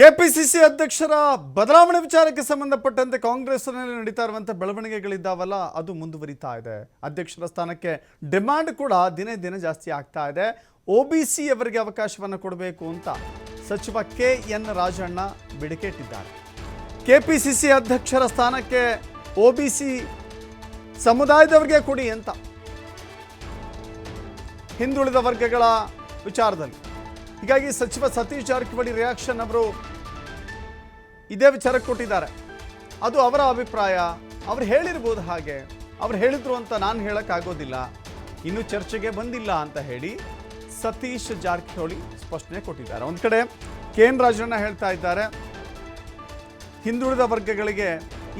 KPCC ಅಧ್ಯಕ್ಷರ ಬದಲಾವಣೆ ವಿಚಾರಕ್ಕೆ ಸಂಬಂಧಪಟ್ಟಂತೆ ಕಾಂಗ್ರೆಸ್ನಲ್ಲಿ ನಡೀತಾ ಇರುವಂತಹ ಬೆಳವಣಿಗೆಗಳಿದ್ದಾವಲ್ಲ, ಅದು ಮುಂದುವರಿತಾ ಇದೆ. ಅಧ್ಯಕ್ಷರ ಸ್ಥಾನಕ್ಕೆ ಡಿಮ್ಯಾಂಡ್ ಕೂಡ ದಿನೇ ದಿನೇ ಜಾಸ್ತಿ ಆಗ್ತಾ ಇದೆ. ಒ ಬಿ ಸಿ ಅವರಿಗೆ ಅವಕಾಶವನ್ನು ಕೊಡಬೇಕು ಅಂತ ಸಚಿವ ಕೆ ಎನ್ ರಾಜಣ್ಣ ಬಿಡಿಕೆಟ್ಟಿದ್ದಾರೆ. ಕೆಪಿಸಿಸಿ ಅಧ್ಯಕ್ಷರ ಸ್ಥಾನಕ್ಕೆ ಒ ಬಿ ಸಿ ಸಮುದಾಯದವರಿಗೆ ಕೊಡಿ ಅಂತ ಹಿಂದುಳಿದ ವರ್ಗಗಳ ವಿಚಾರದಲ್ಲಿ. ಹೀಗಾಗಿ ಸಚಿವ ಸತೀಶ್ ಜಾರಕಿಹೊಳಿ ರಿಯಾಕ್ಷನ್ ಅವರು ಇದೇ ವಿಚಾರಕ್ಕೆ ಕೊಟ್ಟಿದ್ದಾರೆ. ಅದು ಅವರ ಅಭಿಪ್ರಾಯ, ಅವ್ರು ಹೇಳಿರ್ಬೋದು ಹಾಗೆ, ಅವ್ರು ಹೇಳಿದ್ರು ಅಂತ ನಾನು ಹೇಳೋಕ್ಕಾಗೋದಿಲ್ಲ. ಇನ್ನೂ ಚರ್ಚೆಗೆ ಬಂದಿಲ್ಲ ಅಂತ ಹೇಳಿ ಸತೀಶ್ ಜಾರಕಿಹೊಳಿ ಸ್ಪಷ್ಟನೆ ಕೊಟ್ಟಿದ್ದಾರೆ. ಒಂದು ಕಡೆ ಕೆ ಎನ್ ರಾಜಣ್ಣ ಹೇಳ್ತಾ ಇದ್ದಾರೆ, ಹಿಂದುಳಿದ ವರ್ಗಗಳಿಗೆ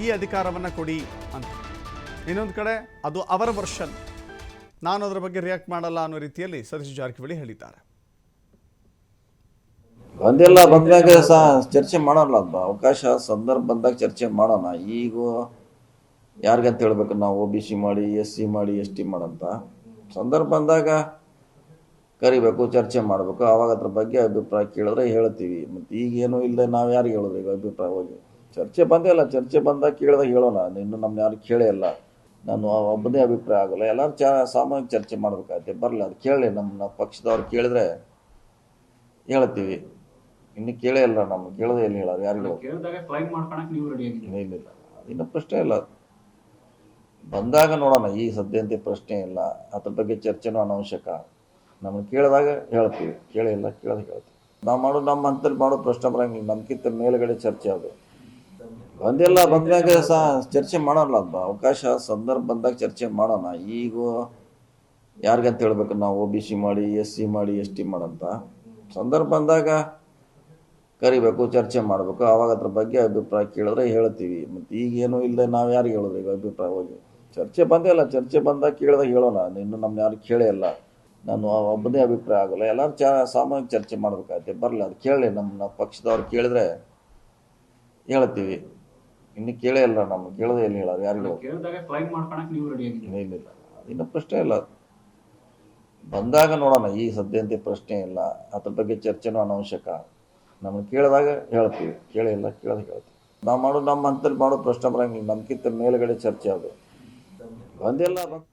ಈ ಅಧಿಕಾರವನ್ನು ಕೊಡಿ ಅಂತ. ಇನ್ನೊಂದು ಕಡೆ ಅದು ಅವರ ವರ್ಷನ್. ನಾನು ಅದರ ಬಗ್ಗೆ ರಿಯಾಕ್ಟ್ ಮಾಡಲ್ಲ ಅನ್ನೋ ರೀತಿಯಲ್ಲಿ ಸತೀಶ್ ಜಾರಕಿಹೊಳಿ ಹೇಳಿದ್ದಾರೆ. ಬಂದೆಲ್ಲ ಬಂದಾಗ ಚರ್ಚೆ ಮಾಡೋಲ್ಲ ಅಲ್ವಾ ಅವಕಾಶ ಸಂದರ್ಭ ಬಂದಾಗ ಚರ್ಚೆ ಮಾಡೋಣ. ಈಗ ಯಾರಿಗಂತ ಹೇಳ್ಬೇಕು? ನಾವು ಒ ಬಿ ಸಿ ಮಾಡಿ ಎಸ್ ಸಿ ಮಾಡಿ ಎಸ್ ಟಿ ಮಾಡಂತ. ಸಂದರ್ಭ ಬಂದಾಗ ಕರಿಬೇಕು, ಚರ್ಚೆ ಮಾಡಬೇಕು. ಅವಾಗ ಅದ್ರ ಬಗ್ಗೆ ಅಭಿಪ್ರಾಯ ಕೇಳಿದ್ರೆ ಹೇಳ್ತೀವಿ. ಮತ್ತು ಈಗ ಏನೂ ಇಲ್ಲದೆ ನಾವು ಯಾರಿಗೆ ಹೇಳೋದು ಈಗ ಅಭಿಪ್ರಾಯ ಹೋಗಿ? ಚರ್ಚೆ ಬಂದೇ ಇಲ್ಲ. ಚರ್ಚೆ ಬಂದಾಗ ಕೇಳಿದಾಗ ಹೇಳೋಣ. ಇನ್ನು ನಮ್ಮ ಯಾರು ಕೇಳೇ ಇಲ್ಲ. ನಾನು ಒಬ್ಬನೇ ಅಭಿಪ್ರಾಯ ಆಗಲ್ಲ. ಎಲ್ಲರೂ ಚ ಸಾಮಾನ್ಯ ಚರ್ಚೆ ಮಾಡ್ಬೇಕಾಗತ್ತೆ. ಬರಲಿ, ಅದು ಕೇಳಿ ನಮ್ಮ ಪಕ್ಷದವ್ರು ಕೇಳಿದ್ರೆ ಹೇಳ್ತೀವಿ. ಇನ್ನು ಕೇಳೇ ಇಲ್ಲ ನಮ್ಮ ಕೇಳದೆ ಇಲ್ಲ ಹೇಳೋರು ಯಾರಿಗೂ ಕೇಳಿದಾಗ ಕ್ಲೈಮ್ ಮಾಡ್ಕೊಳಕ್ ನೀವು ರೆಡಿ ಆಗಿದ್ದೀರಿ? ಇಲ್ಲ ಇಲ್ಲ ಇನ್ನು ಪ್ರಶ್ನೆ ಇಲ್ಲ. ಬಂದಾಗ ನೋಡೋಣ ಈ ಸದ್ಯಂತೆ ಪ್ರಶ್ನೆ ಇಲ್ಲ. ಅದ್ರ ಬಗ್ಗೆ ಚರ್ಚೆನೂ ಅನವಶ್ಯಕ. ನಮ್ಮನ್ನು ಕೇಳಿದಾಗ ಹೇಳ್ತೀವಿ. ಕೇಳೇ ಇಲ್ಲ ಕೇಳೋದು ಹೇಳ್ತೀವಿ. ನಾವು ಮಾಡೋ ನಮ್ಮ ಹಂತದಲ್ಲಿ ಮಾಡೋ ಪ್ರಶ್ನೆ ಬರಂಗಿಲ್ಲ. ನಮ್ಗಿಂತ ಮೇಲ್ಗಡೆ ಚರ್ಚೆ ಅದು. ಬಂದೆಲ್ಲ ಬಂದಾಗ ಸಹ ಚರ್ಚೆ ಮಾಡೋಲ್ಲ ಅದು ಅವಕಾಶ ಸಂದರ್ಭ ಬಂದಾಗ ಚರ್ಚೆ ಮಾಡೋಣ. ಈಗ ಯಾರಿಗಂತ ಹೇಳ್ಬೇಕು? ನಾವು ಒ ಬಿ ಸಿ ಮಾಡಿ ಎಸ್ ಸಿ ಮಾಡಿ ಎಸ್ ಟಿ ಮಾಡಂತ ಸಂದರ್ಭ ಬಂದಾಗ ಕರಿಬೇಕು ಚರ್ಚೆ ಮಾಡಬೇಕು ಆವಾಗ ಅದ್ರ ಬಗ್ಗೆ ಅಭಿಪ್ರಾಯ ಕೇಳಿದ್ರೆ ಹೇಳ್ತೀವಿ. ಮತ್ತು ಈಗೇನು ಇಲ್ಲದೆ ನಾವು ಯಾರಿಗೆ ಹೇಳೋದು ಈಗ ಅಭಿಪ್ರಾಯ ಹೋಗಿ? ಚರ್ಚೆ ಬಂದೇ ಇಲ್ಲ. ಚರ್ಚೆ ಬಂದಾಗ ಕೇಳಿದಾಗ ಹೇಳೋಣ. ಇನ್ನು ನಮ್ಮ ಯಾರು ಕೇಳೇ ಇಲ್ಲ. ನಾನು ಒಬ್ಬನೇ ಅಭಿಪ್ರಾಯ ಆಗೋಲ್ಲ. ಎಲ್ಲರೂ ಚ ಸಾಮಾನ್ಯ ಚರ್ಚೆ ಮಾಡಬೇಕಾಗತ್ತೆ. ಬರಲಿ ಅದು ಕೇಳಿ ನಮ್ಮ ಪಕ್ಷದವ್ರು ಕೇಳಿದ್ರೆ ಹೇಳ್ತೀವಿ. ಇನ್ನು ಕೇಳೇ ಇಲ್ಲ ನಮ್ಮ ಕೇಳದೆ ಎಲ್ಲಿ ಹೇಳೋರು. ಯಾರಿಗೂ ಇಲ್ಲ ಇನ್ನು ಪ್ರಶ್ನೆ ಇಲ್ಲ. ಬಂದಾಗ ನೋಡೋಣ. ಈ ಸದ್ಯಂತೆ ಪ್ರಶ್ನೆ ಇಲ್ಲ. ಅದ್ರ ಬಗ್ಗೆ ಚರ್ಚೆನೂ ಅನವಶ್ಯಕ. ನಮ್ಮನ್ನು ಕೇಳಿದಾಗ ಹೇಳ್ತೀವಿ. ಕೇಳಿಲ್ಲ ಕೇಳೋದು ಹೇಳ್ತೀವಿ. ನಾವು ಮಾಡೋ ನಮ್ಮ ಅಂತಲ್ಲಿ ಮಾಡೋ ಪ್ರಶ್ನೆ ಬರಂಗಿಲ್ಲ. ನಮ್ಗಿಂತ ಮೇಲುಗಡೆ ಚರ್ಚೆ ಅದು. ಬಂದಿಲ್ಲ, ಬಂದ್